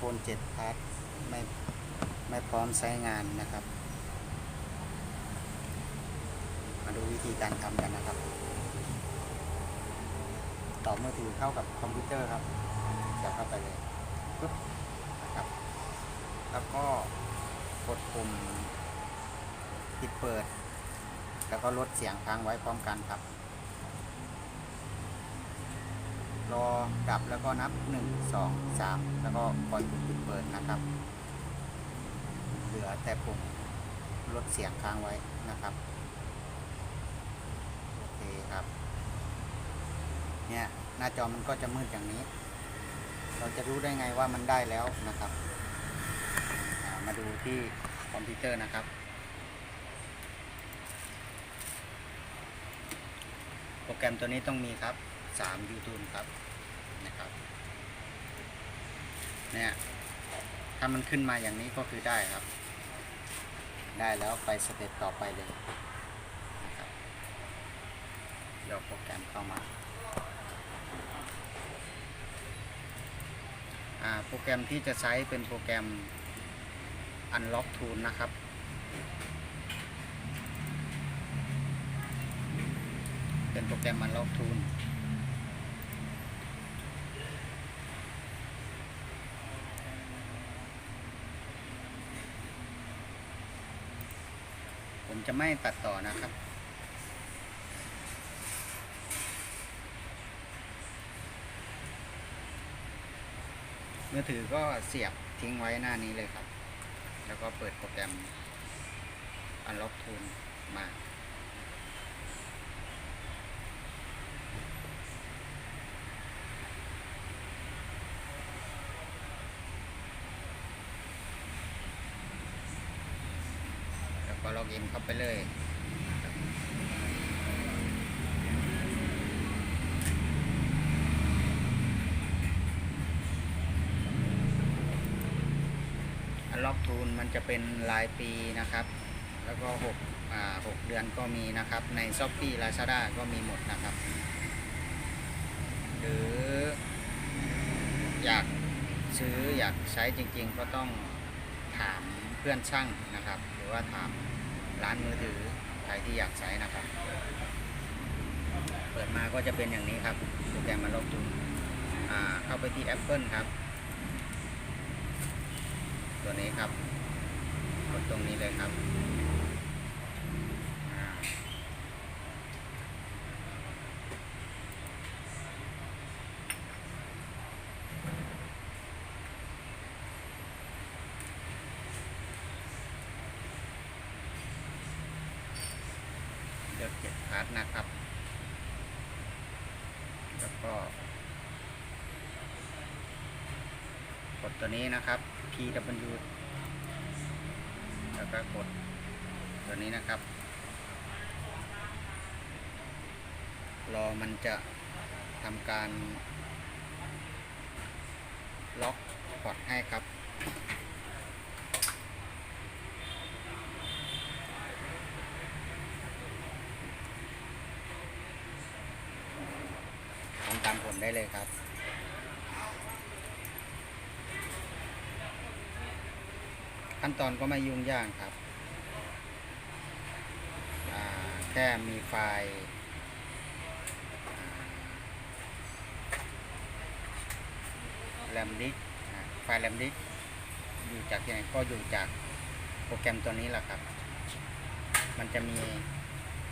iPhone 7 Plus ไม่ไม่พร้อมใช้งานนะครับ มาดูวิธีการทำกันนะครับ ต่อมือถือเข้ากับคอมพิวเตอร์ครับเสียบเข้าไปเลยปึ๊บนะครับ แล้วก็กดปุ่มปิดเปิด แล้วก็ลดเสียงค้างไว้พร้อมกันครับ รอดับแล้วก็นับ 1 2 3 แล้วก็ปล่อยปุ่มปิดเปิดนะครับ เหลือแต่ปุ่มลดเสียงค้างไว้นะครับ โอเคครับ เนี่ย หน้าจอมันก็จะมืดอย่างนี้ เราจะรู้ได้ไงว่ามันได้แล้วนะครับามาดูที่คอมพิวเตอร์นะครับ โปรแกรมตัวนี้ต้องมีครับ 3 YouTube ครับนะครับเนี่ยถ้ามันขึ้นมาอย่างนี้ก็คือได้ครับ ได้แล้วไปสเต็ปต่อไปเลยนะครับเดี๋ยวโปรแกรมเข้ามาอ่าโปรแกรมที่จะใช้เป็นโปรแกรม Unlock Tool นะครับ เป็นโปรแกรม Unlock Tool ผม จะไม่ตัดต่อนะครับ มือถือก็เสียบทิ้งไว้หน้านี้เลยครับ แล้วก็เปิดโปรแกรม Unlock Tool มา แล้วก็ล็อกอินเข้า ไปเลยอันล็อกทูนมันจะเป็นรายปีนะครับ แล้วก็6อ่า6เดือนก็มีนะครับ ในช้อปปี้ลาซาด้าก็มีหมดนะครับ หรืออยากซื้ออยากใช้จริงๆ ก็ต้องถามเพื่อนช่างนะครับ หรือว่าถาม ร้านมือถือใครที่อยากใช้นะครับ เปิดมาก็จะเป็นอย่างนี้ครับโปรแกรมมันล็อกทูนเข้าไปที่ Apple ครับ ตัวนี้ครับกดตรงนี้เลยครับอ่าเกดพาร์ทนะครับ แล้วก็ กดตัวนี้นะครับ PW แล้วก็กดตัวนี้นะครับ รอมันจะทำการล็อกพอร์ตให้ครับ ทำตามผม ได้เลยครับ ขั้นตอนก็ไม่ยุ่งยากครับ แค่มีไฟล์แรมดิสไฟล์แรมดิสอยู่จากที่ไหนก็อยู่จากโปรแกรมตัวนี้แหละครับ มันจะมี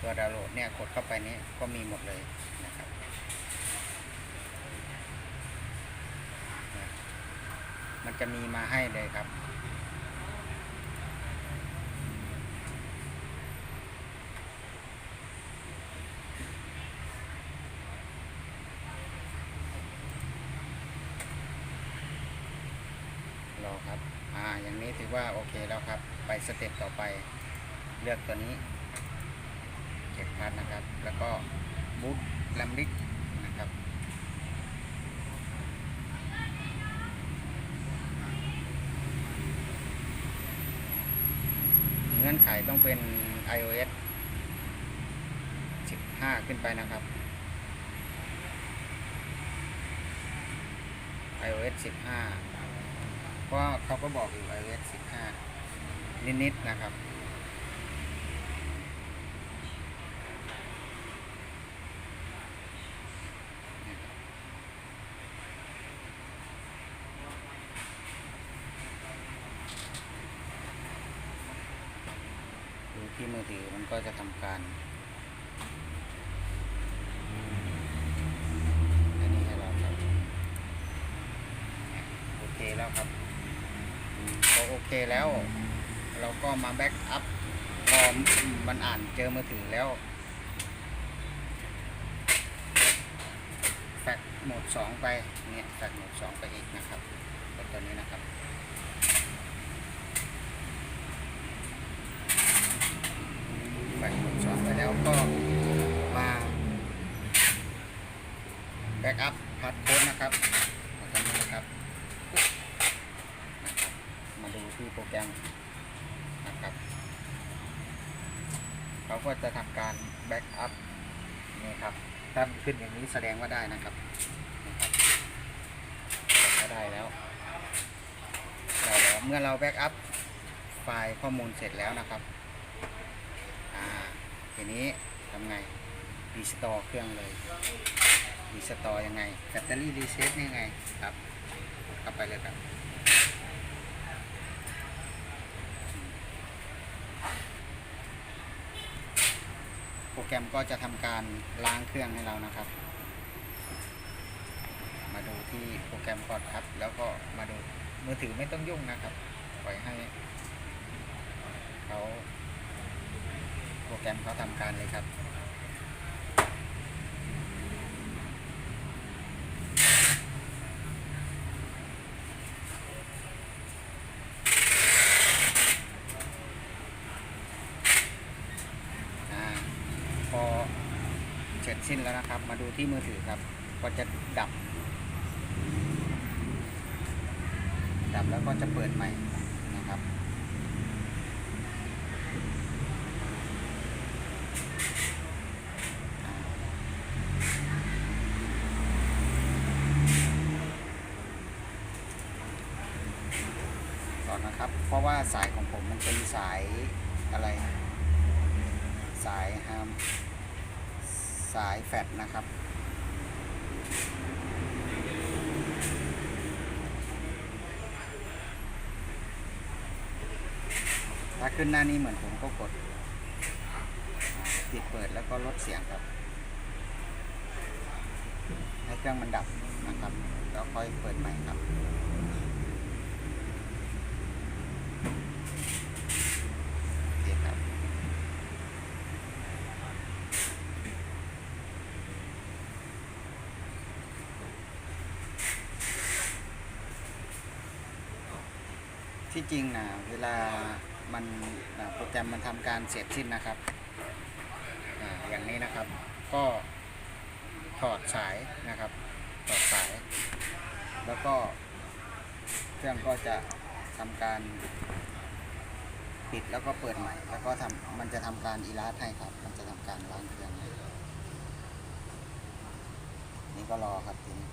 ตัวดาวน์โหลดเนี่ยกดเข้าไปนี้ก็มีหมดเลยนะครับ มันจะมีมาให้เลยครับ รอครับ อ่า อย่างนี้ถือว่าโอเคแล้วครับ ไปสเต็ปต่อไป เลือกตัวนี้ เก็บพัดนะครับ แล้วก็บูทแลมลิกนะครับ ขายต้องเป็น iOS 15 ขึ้นไปนะครับ iOS 15เพราะเขาก็บอกอยู่ iOS 15 นิดๆนะครับ ดูที่มื อถือมันก็จะทำการอันนี้ให้เราครับ โอเคแล้วครับพอโอเคแล้ว เราก็มาแบ็กอัพพอมันอ่านเจอมือถือแล้วแฟกโหมดสองไปเนี่ยแฟกโหมดสองไปอีกนะครับตัวนี้นะครับ แฟกโหมดสองไปแล้วก็มาแบ็กอัพพาสโค้ดนะครับมาตรงนี้นะครับนะครับ มาดูที่โปรแกรมนะครับ เขา ก็จะทำการแบ็กอัพนี่ครับถ้าขึ้นอย่างนี้แสดงว่าได้นะครับนะครับแสดงว่าได้แล้วได้แล้วเมื่อเราแบ็กอัพไฟล์ข้อมูลเสร็จแล้วนะครับอ่าทีนี้ทำไงรีสตอร์เครื่องเลยรีสตอร์ยังไงแบตเตอรี่รีเซ็ตนี่ไงครับเข้าไปเลยครับ รแกรมก็จะทำการล้างเครื่องให้เรานะครับ มาดูที่โปรแกรมก่อนครับ แล้วก็มาดูมือถือไม่ต้องยุ่งนะครับปล่อยให้เขาโปรแกรมเขาทำการเลยครับ อ่าพอเสิ้นแล้วนะครับ มาดูที่มือถือครับ ก็จะดับ ดับแล้วก็จะเปิดใหม่นะครับ ก่อนนะครับ เพราะว่าสายของผมมันเป็นสายอะไร สายฮาม สายแฟดนะครับ ถ้าขึ้นหน้านี้เหมือนผมก็กดปิดเปิดแล้วก็ลดเสียงครับ ให้เครื่องมันดับนะครับ แล้วค่อยเปิดใหม่ครับ โอเคครับ ที่จริงนะเวลามันโปรแกรมมันทำการเสร็จสิ้นนะครับอาอย่างนี้นะครับ ก็ถอดสายนะครับถอดสาย แล้วก็เครื่องก็จะทำการปิดแล้วก็เปิดใหม่ แล้วก็ทำมันจะทำการอีลาสให้ครับ มันจะทำการล้างเครื่องให้นี่ก็รอครับทีนี้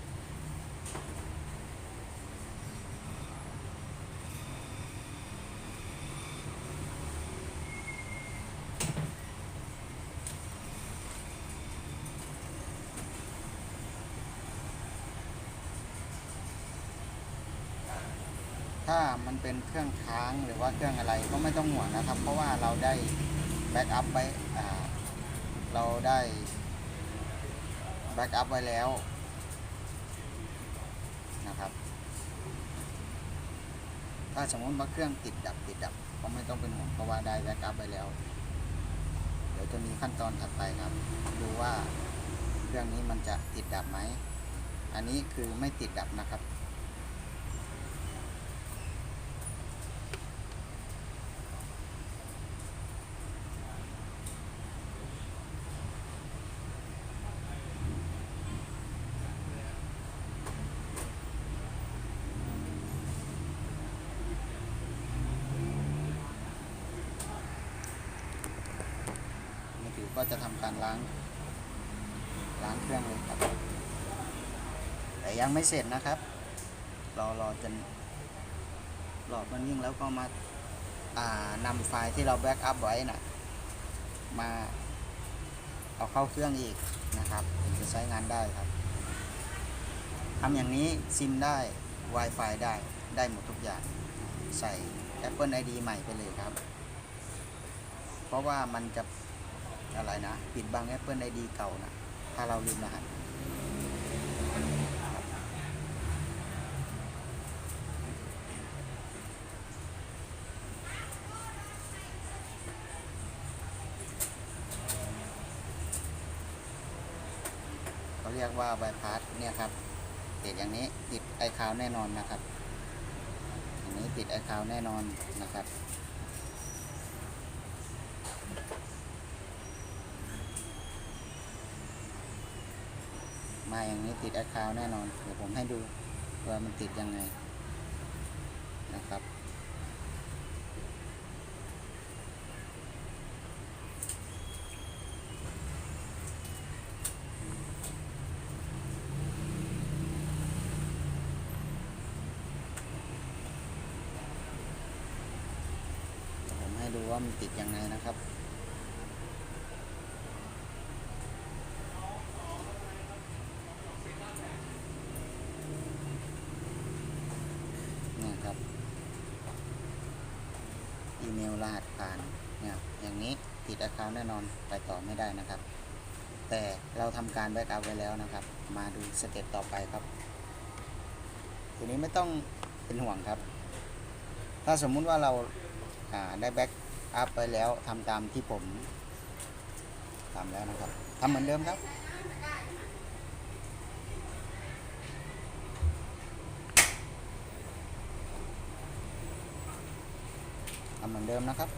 ถ้ามันเป็นเครื่องค้างหรือว่าเครื่องอะไรก็ไม่ต้องห่วงนะครับ เพราะว่าเราได้แบ็กอัพไว้เราได้แบ็กอัพไว้แล้วนะครับ ถ้าสมมติว่าเครื่องติดดับติดดับก็ไม่ต้องเป็นห่วงเพราะว่าได้แบ็กอัพไว้แล้ว เดี๋ยวจะมีขั้นตอนถัดไปครับ ดูว่าเครื่องนี้มันจะติดดับไหม อันนี้คือไม่ติดดับนะครับ มือถือ ก็จะทำการล้าง ล้างเครื่องเลยครับ แต่ยังไม่เสร็จนะครับ รอรอจนหลอดมันวิ่งแล้วก็มาอ่านำไฟล์ที่เราแบ็กอัพไว้นะมาเอาเข้าเครื่องอีกนะครับถึงจะใช้งานได้ครับทำอย่างนี้ซิมได้ Wi-Fi ได้ได้หมดทุกอย่าง ใส่ Apple ID ใหม่ไปเลยครับ เพราะว่ามันจะ อะไรนะปิดบัง Apple ID เก่านะถ้าเราลืมรหัสเขาเรียกว่าบ y พาสเนี่ยครับติดอย่างนี้ติดไอคาวแน่นอนนะครับอันนี้ติดไอคาวแน่นอนนะครับ มาอย่างนี้ติดไอคาวแน่นอน เดี๋ยวผมให้ดูว่ามันติดยังไงนะครับผมให้ดูว่ามันติดยังไงนะครับ เนี่ยครับ อีเมลรหัสผ่านเนี้ติดอ c ค o u n t แน่นอนไปต่อไม่ได้นะครับ แต่เราทำการแบ็กอัพไว้แล้วนะครับ มาดูสเต็ปต่อไปครับทีนี้ไม่ต้องเป็นห่วงครับ ถ้าสมมุติว่าเราาได้แบ็กอัพไปแล้วทำตามที่ผมทำแล้วนะครับทำเหมือนเดิมครับทำเหมือนเดิมนะครับ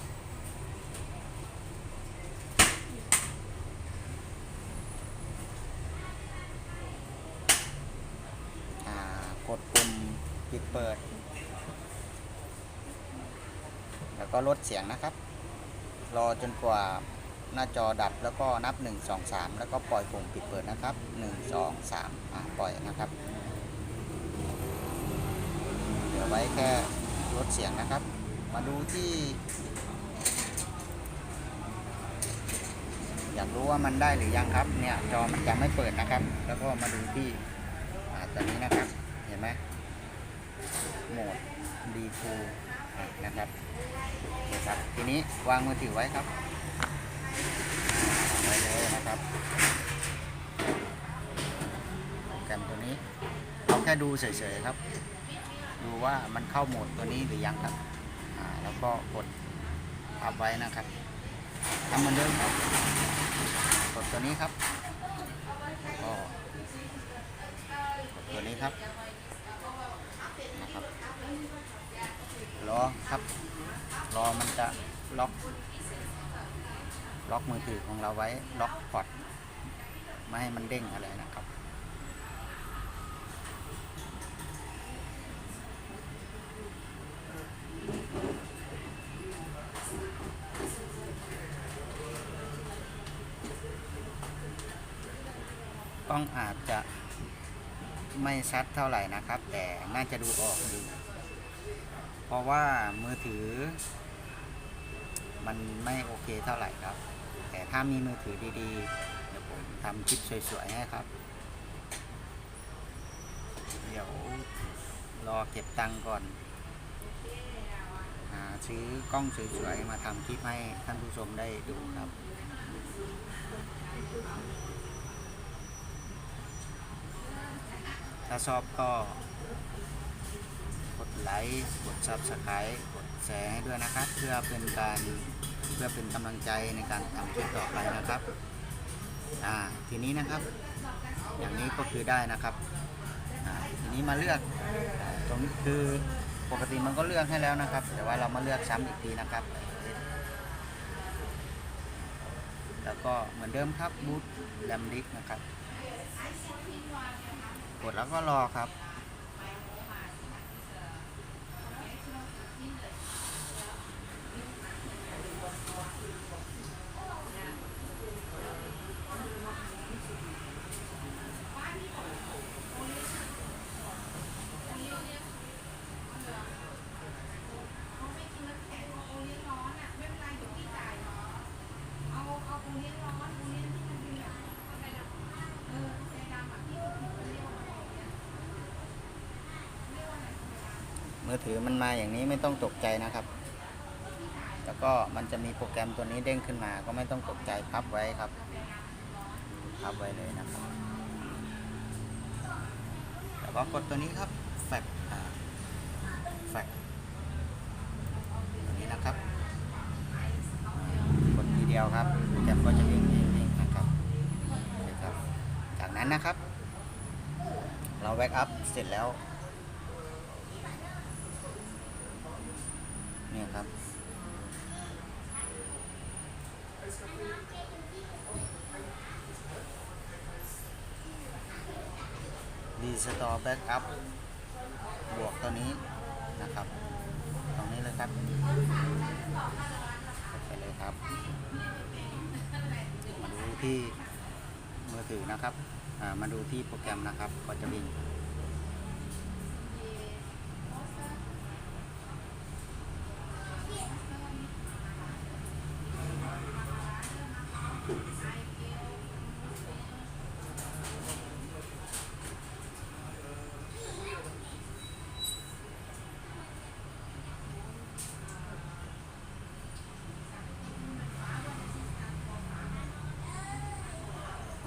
อ่าก ดปุ่มปิดเปิด แล้วก็ลดเสียงนะครับ รอจนกว่าหน้าจอดับแล้วก็นับ 1 2 3 แล้วก็ปล่อยปุ่มปิดเปิดนะครับ 1 2 3อ่าปล่อยนะครับ เดี๋ยวไว้แค่ลดเสียงนะครับ มาดูที่ อยากรู้ว่ามันได้หรือยังครับ เนี่ยจอมันยังไม่เปิดนะครับ แล้วก็มาดูที่อ่าตัวนี้นะครับ โหมด D2 อะนะครับโอเคครับ ทีนี้วางมือถือไว้ครับวางไว้เลยนะครับโปรแกรมตัวนี้เอาแค่ดูเฉยๆครับ ดูว่ามันเข้าโหมดตัวนี้หรือยังครับแล้วก็กดทับไว้นะครับทำเหมือนเดิมครับกดตัวนี้ครับก็กดตัวนี้ครับ รอครับรอมันจะล็อก ล็อกมือถือของเราไว้ล็อกพอร์ตไม่ให้มันเด้งอะไรนะครับกล้องอาจจะไม่ชัดเท่าไหร่นะครับ แต่น่าจะดูออกอยู่ ราะว่ามือถือ มันไม่โอเคเท่าไหร่ครับ แต่ถ้ามีมือถือดีๆ เดี๋ยวผมทำคลิปสวยๆให้ครับ เดี๋ยวรอเก็บตังค์ก่อนซื้อกล้องสวยๆมาทำคลิปให้ท่านผู้ชมได้ดูครับถ้าชอบก็ ไลค์กด Subscribe กดแชร์ให้ด้วยนะครับ เพื่อเป็นการเพื่อเป็นกำลังใจในการทำคลิปต่อไปนะครับอ่าทีนี้นะครับ อย่างนี้ก็คือได้นะครับอ่าทีนี้มาเลือกอ่าตรงนี้คือปกติมันก็เลือกให้แล้วนะครับ แต่ว่าเรามาเลือกซ้ำอีกทีนะครับ แล้วก็เหมือนเดิมครับบูทแรมดิกนะครับ กดแล้วก็รอครับ มือถือมันมาอย่างนี้ไม่ต้องตกใจนะครับ แล้วก็มันจะมีโปรแกรมตัวนี้เด้งขึ้นมา ก็ไม่ต้องตกใจพับไว้ครับ พับไว้เลยนะครับ แล้วก็กดตัวนี้ครับแฟกแฟกตัวนี้นะครับ กดทีเดียวครับโปรแกรมก็จะวิ่งเองเองนะครับนะครับ จากนั้นนะครับ เราแบ็กอัพเสร็จแล้ว เนี่ยครับรีสตอร์แบ็กอัพ บวกตัวนี้นะครับ ตรงนี้เลยครับ ไปเลยครับ มาดูที่มือถือนะครับ มาดูที่โปรแกรมนะครับ ก็จะวิ่ง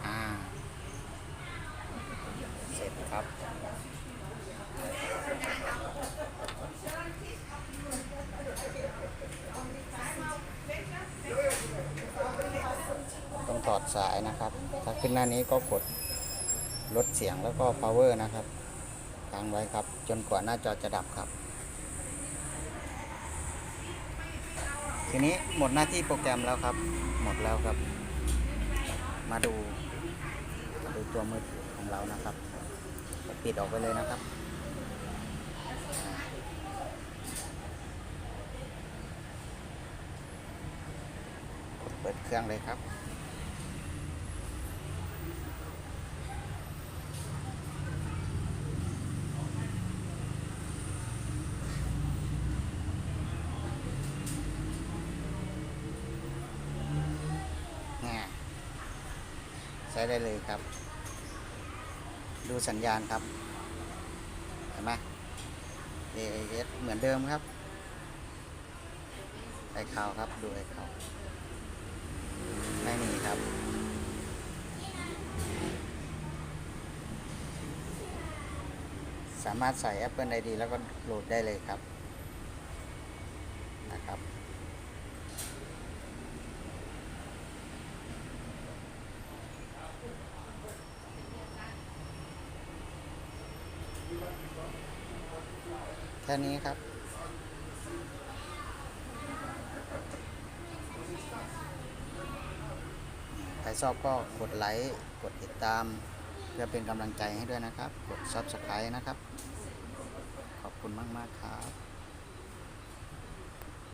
อ่า เสร็จครับ ต้อง ถอดสายนะครับ ถ้าขึ้นหน้านี้ก็กดลดเสียงแล้วก็ power นะครับค้างไว้ครับ จนกว่าหน้าจอจะดับครับ ทีนี้หมดหน้าที่โปรแกรมแล้วครับ หมดแล้วครับ มาดูมาดูตัวมือถือของเรานะครับปิดออกไปเลยนะครับเปิดเครื่องเลยครับ เนี่ยใช้ ได้เลยครับ ดูสัญญาณครับ เห็นไหม AAS เหมือนเดิมครับ ไอข่าวครับ ดูไอข่าวไม่มีครับสามารถใส่ Apple ID แล้วก็โหลดได้เลยครับนะครับ แค่นี้ครับ ใครชอบก็กดไลค์ กดติดตาม เพื่อเป็นกำลังใจให้ด้วยนะครับ กด Subscribe นะครับ ขอบคุณมาก ๆ ครับ